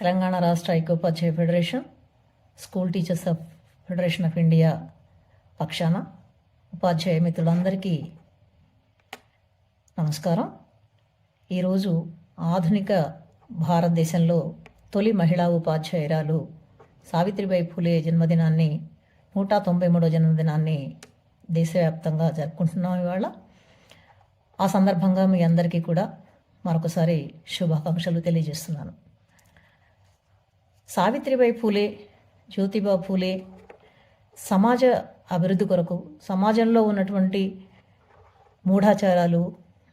తెలంగాణ రాష్ట్ర ఐక్యోపాధ్యాయ federation school teachers of federation of India పక్షాన ఉపాధ్యాయ మిత్రులందరికీ నమస్కారం. ఈరోజు ఆధునిక భారతదేశంలో తొలి మహిళా ఉపాధ్యాయురాలు సావిత్రిబాయి ఫులే జన్మదినాన్ని నూట తొంభై మూడో జన్మదినాన్ని దేశవ్యాప్తంగా జరుపుకుంటున్నాం ఇవాళ. ఆ సందర్భంగా మీ అందరికీ కూడా మరొకసారి శుభాకాంక్షలు తెలియజేస్తున్నాను. సావిత్రిబాయి పూలే జ్యోతిబా పూలే సమాజ అభివృద్ధి కొరకు సమాజంలో ఉన్నటువంటి మూఢాచారాలు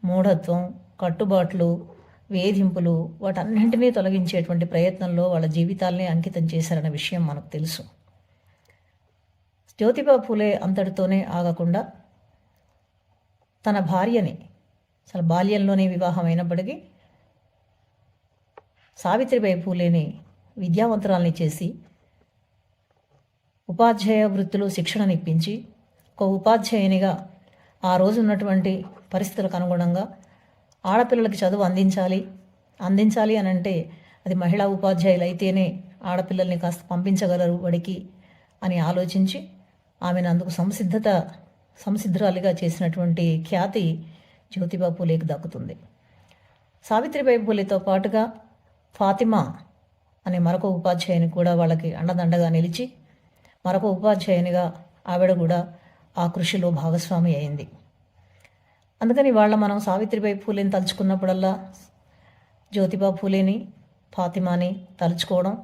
మూఢత్వం కట్టుబాట్లు వేధింపులు వాటన్నింటినీ తొలగించేటువంటి ప్రయత్నంలో వాళ్ళ జీవితాల్ని అంకితం చేశారన్న విషయం మనకు తెలుసు. జ్యోతిబా పూలే అంతటితోనే ఆగకుండా తన భార్యని అసలు బాల్యంలోనే వివాహం అయినప్పటికీ సావిత్రిబాయి పూలేని విద్యావంతురాల్ని చేసి ఉపాధ్యాయ వృత్తిలో శిక్షణనిప్పించి ఒక ఉపాధ్యాయునిగా ఆ రోజు ఉన్నటువంటి పరిస్థితులకు అనుగుణంగా ఆడపిల్లలకి చదువు అందించాలి అందించాలి అని అంటే అది మహిళా ఉపాధ్యాయులు అయితేనే ఆడపిల్లల్ని కాస్త పంపించగలరు బడికి అని ఆలోచించి ఆమెను అందుకు సంసిద్ధత సంసిద్ధురాలిగా చేసినటువంటి ఖ్యాతి జ్యోతిబా పూలేకి దక్కుతుంది. సావిత్రిబాయి పూలేతో పాటుగా ఫాతిమా అనే మరొక ఉపాధ్యాయుని కూడా వాళ్ళకి అండదండగా నిలిచి మరొక ఉపాధ్యాయునిగా ఆవిడ కూడా ఆ కృషిలో భాగస్వామి అయింది. అందుకని వాళ్ళ మనం సావిత్రిబాయి పూలేని తలుచుకున్నప్పుడల్లా జ్యోతిబా పూలేని ఫాతిమాని తలుచుకోవడం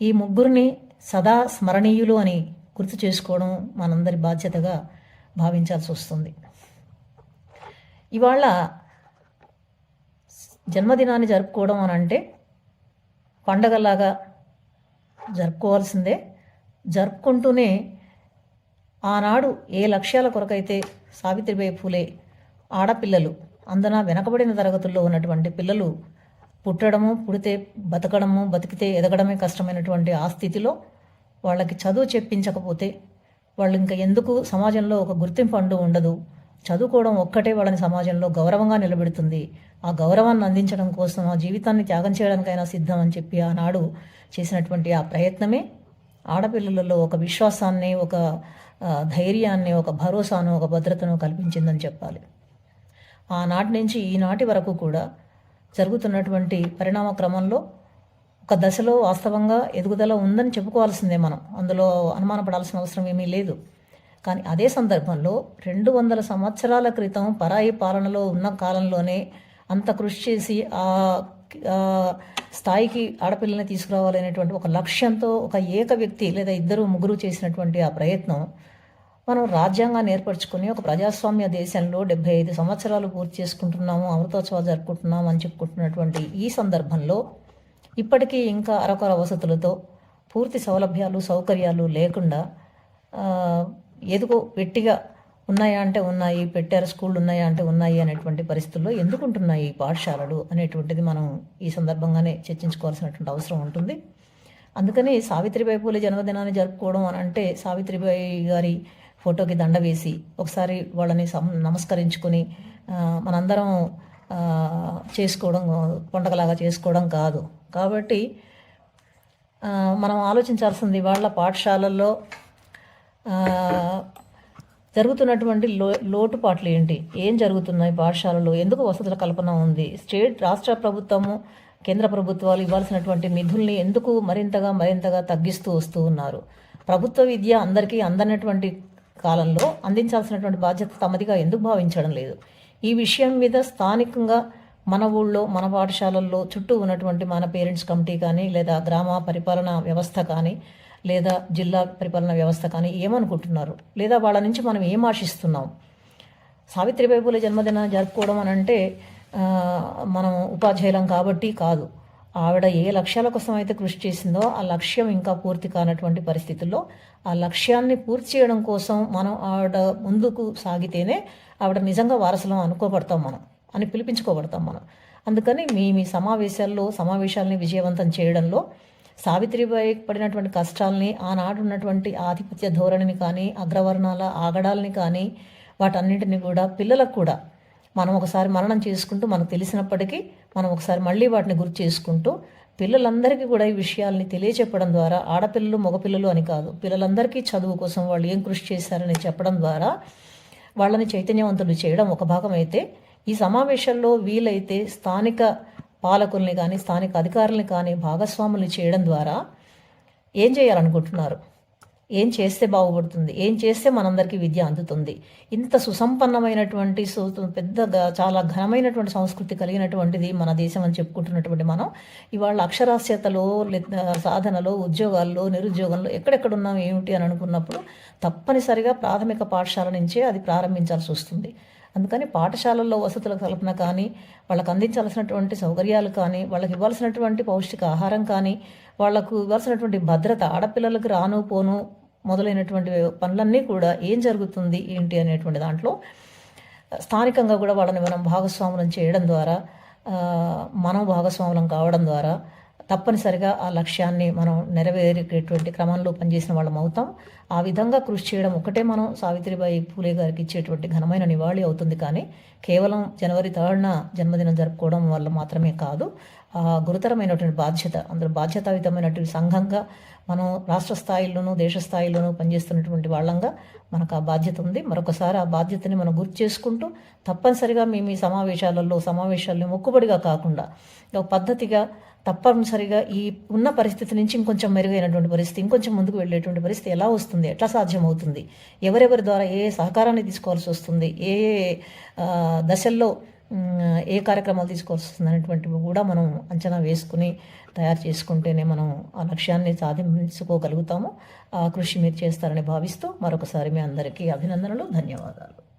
ఈ ముగ్గురిని సదా స్మరణీయులు అని గుర్తు చేసుకోవడం మనందరి బాధ్యతగా భావించాల్సి వస్తుంది. ఇవాళ జన్మదినాన్ని జరుపుకోవడం అని అంటే పండగలాగా జరుపుకోవాల్సిందే. జరుపుకుంటూనే ఆనాడు ఏ లక్ష్యాల కొరకైతే సావిత్రిబాయి పూలే ఆడపిల్లలు అందన వెనకబడిన తరగతుల్లో ఉన్నటువంటి పిల్లలు పుట్టడము పుడితే బతకడము బతికితే ఎదగడమే కష్టమైనటువంటి ఆ స్థితిలో వాళ్ళకి చదువు చెప్పించకపోతే వాళ్ళు ఇంకా ఎందుకు సమాజంలో ఒక గుర్తింపు అంటూ ఉండదు? చదువుకోవడం ఒక్కటే వాళ్ళని సమాజంలో గౌరవంగా నిలబెడుతుంది. ఆ గౌరవాన్ని అందించడం కోసం ఆ జీవితాన్ని త్యాగం చేయడానికైనా సిద్ధం అని చెప్పి ఆనాడు చేసినటువంటి ఆ ప్రయత్నమే ఆడపిల్లలలో ఒక విశ్వాసాన్ని ఒక ధైర్యాన్ని ఒక భరోసాను ఒక భద్రతను కల్పించిందని చెప్పాలి. ఆనాటి నుంచి ఈనాటి వరకు కూడా జరుగుతున్నటువంటి పరిణామ క్రమంలో ఒక దశలో వాస్తవంగా ఎదుగుదల ఉందని చెప్పుకోవాల్సిందే మనం. అందులో అనుమానపడాల్సిన అవసరం ఏమీ లేదు. కానీ అదే సందర్భంలో రెండు వందల సంవత్సరాల క్రితం పరాయి పాలనలో ఉన్న కాలంలోనే అంత కృషి చేసి ఆ స్థాయికి ఆడపిల్లని తీసుకురావాలనేటువంటి ఒక లక్ష్యంతో ఒక ఏక వ్యక్తి లేదా ఇద్దరు ముగ్గురు చేసినటువంటి ఆ ప్రయత్నం మనం రాజ్యాంగాన్ని ఏర్పరచుకుని ఒక ప్రజాస్వామ్య దేశంలో డెబ్బై ఐదు సంవత్సరాలు పూర్తి చేసుకుంటున్నాము అమృతోత్సవాలు జరుపుకుంటున్నాము అని చెప్పుకుంటున్నటువంటి ఈ సందర్భంలో ఇప్పటికీ ఇంకా అరకొర వసతులతో పూర్తి సౌలభ్యాలు సౌకర్యాలు లేకుండా ఆ, ఎదుగో వెట్టిగా ఉన్నాయా అంటే ఉన్నాయి పెట్టారు స్కూళ్ళు ఉన్నాయా అంటే ఉన్నాయి అనేటువంటి పరిస్థితుల్లో ఎందుకు ఉంటున్నాయి ఈ పాఠశాలలు అనేటువంటిది మనం ఈ సందర్భంగానే చర్చించుకోవాల్సినటువంటి అవసరం ఉంటుంది. అందుకని సావిత్రిబాయి పూలే జన్మదినాన్ని జరుపుకోవడం అని అంటే సావిత్రిబాయి గారి ఫోటోకి దండ వేసి ఒకసారి వాళ్ళని సం నమస్కరించుకొని మనందరం చేసుకోవడం పండగలాగా చేసుకోవడం కాదు. కాబట్టి మనం ఆలోచించాల్సింది వాళ్ళ పాఠశాలల్లో జరుగుతున్నటువంటి లో లోటుపాట్లు ఏంటి? ఏం జరుగుతున్నాయి పాఠశాలలో? ఎందుకు వసతుల కల్పన ఉంది? స్టేట్ రాష్ట్ర ప్రభుత్వము కేంద్ర ప్రభుత్వాలు ఇవ్వాల్సినటువంటి నిధుల్ని ఎందుకు మరింతగా మరింతగా తగ్గిస్తూ వస్తూ ఉన్నారు? ప్రభుత్వ విద్య అందరికీ అందనటువంటి కాలంలో అందించాల్సినటువంటి బాధ్యత తమదిగా ఎందుకు భావించడం లేదు? ఈ విషయం మీద స్థానికంగా మన ఊళ్ళో మన పాఠశాలల్లో చుట్టూ ఉన్నటువంటి మన పేరెంట్స్ కమిటీ కానీ లేదా గ్రామ పరిపాలన వ్యవస్థ కానీ లేదా జిల్లా పరిపాలన వ్యవస్థ కానీ ఏమనుకుంటున్నారు? లేదా వాళ్ళ నుంచి మనం ఏం ఆశిస్తున్నాం? సావిత్రిబాయి పూలే జన్మదినాన్ని జరుపుకోవడం అని అంటే మనం ఉపాధ్యాయులం కాబట్టి కాదు. ఆవిడ ఏ లక్ష్యాల కోసం అయితే కృషి చేసిందో ఆ లక్ష్యం ఇంకా పూర్తి కానటువంటి పరిస్థితుల్లో ఆ లక్ష్యాన్ని పూర్తి చేయడం కోసం మనం ఆవిడ ముందుకు సాగితేనే ఆవిడ నిజంగా వారసులం అనుకోబడతాం మనం అని పిలిపించుకోబడతాం మనం. అందుకని మీ మీ సమావేశాల్లో సమావేశాలని విజయవంతం చేయడంలో సావిత్రిబాయి పడినటువంటి కష్టాలని ఆనాడు ఉన్నటువంటి ఆధిపత్య ధోరణిని కానీ అగ్రవర్ణాల ఆగడాలని కానీ వాటన్నిటిని కూడా పిల్లలకు కూడా మనం ఒకసారి మరణం చేసుకుంటూ మనకు తెలిసినప్పటికీ మనం ఒకసారి మళ్ళీ వాటిని గుర్తు చేసుకుంటూ పిల్లలందరికీ కూడా ఈ విషయాల్ని తెలియచెప్పడం ద్వారా ఆడపిల్లలు మగపిల్లలు అని కాదు పిల్లలందరికీ చదువు కోసం వాళ్ళు ఏం కృషి చేశారని చెప్పడం ద్వారా వాళ్ళని చైతన్యవంతులు చేయడం ఒక భాగం అయితే ఈ సమావేశాల్లో వీలైతే స్థానిక పాలకుల్ని కానీ స్థానిక అధికారుల్ని కానీ భాగస్వాముల్ని చేయడం ద్వారా ఏం చేయాలనుకుంటున్నారు? ఏం చేస్తే బాగుపడుతుంది? ఏం చేస్తే మనందరికీ విద్య అందుతుంది? ఇంత సుసంపన్నమైనటువంటి పెద్ద పెద్దగా చాలా ఘనమైనటువంటి సంస్కృతి కలిగినటువంటిది మన దేశం అని చెప్పుకుంటున్నటువంటి మనం ఇవాళ అక్షరాస్యతలో సాధనలో ఉద్యోగాల్లో నిరుద్యోగంలో ఎక్కడెక్కడ ఉన్నాం ఏమిటి అని అనుకున్నప్పుడు తప్పనిసరిగా ప్రాథమిక పాఠశాల నుంచే అది ప్రారంభించాల్సి వస్తుంది. అందుకని పాఠశాలల్లో వసతుల కల్పన కానీ వాళ్ళకు అందించాల్సినటువంటి సౌకర్యాలు కానీ వాళ్ళకి ఇవ్వాల్సినటువంటి పౌష్టిక ఆహారం కానీ వాళ్ళకు ఇవ్వాల్సినటువంటి భద్రత ఆడపిల్లలకు రాను పోను మొదలైనటువంటి పనులన్నీ కూడా ఏం జరుగుతుంది ఏంటి అనేటువంటి దాంట్లో స్థానికంగా కూడా వాళ్ళని మనం భాగస్వాములను చేయడం ద్వారా మనం భాగస్వాములం కావడం ద్వారా తప్పనిసరిగా ఆ లక్ష్యాన్ని మనం నెరవేరేటటువంటి క్రమంలో పనిచేసిన వాళ్ళం అవుతాం. ఆ విధంగా కృషి చేయడం ఒకటే మనం సావిత్రిబాయి పూలే గారికి ఇచ్చేటువంటి ఘనమైన నివాళి అవుతుంది కానీ కేవలం జనవరి థర్డ్న జన్మదినం జరుపుకోవడం వల్ల మాత్రమే కాదు. గురుతరమైనటువంటి బాధ్యత అందులో బాధ్యతాయుతమైనటువంటి సంఘంగా మనం రాష్ట్ర స్థాయిలోనూ దేశ స్థాయిలోనూ పనిచేస్తున్నటువంటి వాళ్ళంగా మనకు ఆ బాధ్యత ఉంది. మరొకసారి ఆ బాధ్యతని మనం గుర్తు చేసుకుంటూ తప్పనిసరిగా మేము ఈ సమావేశాలలో సమావేశాల్లో మొక్కుబడిగా కాకుండా ఒక పద్ధతిగా తప్పనిసరిగా ఈ ఉన్న పరిస్థితి నుంచి ఇంకొంచెం మెరుగైనటువంటి పరిస్థితి ఇంకొంచెం ముందుకు వెళ్ళేటువంటి పరిస్థితి ఎలా వస్తుంది ఎట్లా సాధ్యమవుతుంది ఎవరెవరి ద్వారా ఏ ఏ సహకారాన్ని తీసుకోవాల్సి వస్తుంది ఏ దశల్లో ఏ కార్యక్రమాలు తీసుకోవాల్సి అనేటువంటివి కూడా మనం అంచనా వేసుకుని తయారు చేసుకుంటేనే మనం ఆ లక్ష్యాన్ని సాధించుకోగలుగుతాము. ఆ కృషి మీరు చేస్తారని భావిస్తూ మరొకసారి మీ అందరికీ అభినందనలు ధన్యవాదాలు.